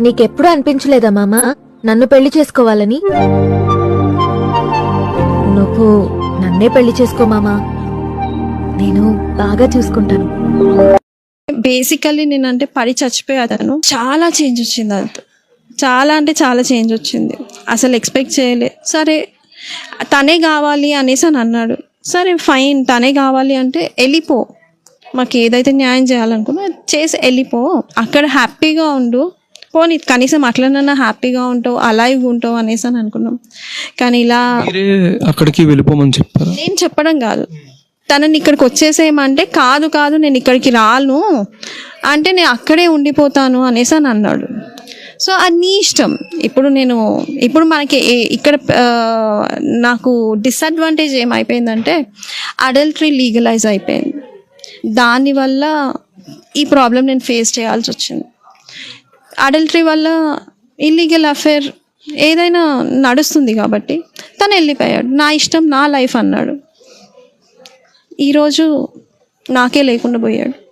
నీకెప్పుడు అనిపించలేదా మామ? నన్ను పెళ్ళి చేసుకోవాలని? నువ్వు నన్నే పెళ్ళి చేసుకో మామా. నేను బాగా చూసుకుంటాను. బేసికల్లీ నేనంటే పడి చచ్చిపోయాను చాలా చేంజ్ వచ్చింది అంత చాలా అంటే చాలా చేంజ్ వచ్చింది. అసలు ఎక్స్పెక్ట్ చేయలే. సరే తనే కావాలి అనేసి అని అన్నాడు. సరే ఫైన్ తనే కావాలి అంటే వెళ్ళిపో. మాకు ఏదైతే న్యాయం చేయాలనుకున్నా చేసి వెళ్ళిపో. అక్కడ హ్యాపీగా ఉండు. పోనీ కనీసం అట్లనన్నా హ్యాపీగా ఉంటావు అలాగే ఉంటావు అనేసి అని అనుకున్నాం. కానీ ఇలా అక్కడికి వెళ్ళిపోమని చెప్పారు? నేను చెప్పడం కాదు. తనని ఇక్కడికి వచ్చేసేయమంటే కాదు కాదు నేను ఇక్కడికి రాను. అంటే నేను అక్కడే ఉండిపోతాను అనేసి అని అన్నాడు. సో అది నీ ఇష్టం. ఇప్పుడు నేను ఇప్పుడు మనకి ఇక్కడ నాకు డిసడ్వాంటేజ్ ఏమైపోయిందంటే అడల్టరీ లీగలైజ్ అయిపోయింది. దానివల్ల ఈ ప్రాబ్లం నేను ఫేస్ చేయాల్సి వచ్చింది. అడల్టరీ వల్ల ఇల్లీగల్ అఫేర్ ఏదైనా నడుస్తుంది కాబట్టి తను వెళ్ళిపోయాడు. నా ఇష్టం నా లైఫ్ అన్నాడు. ఈరోజు నాకే లేకుండా పోయాడు.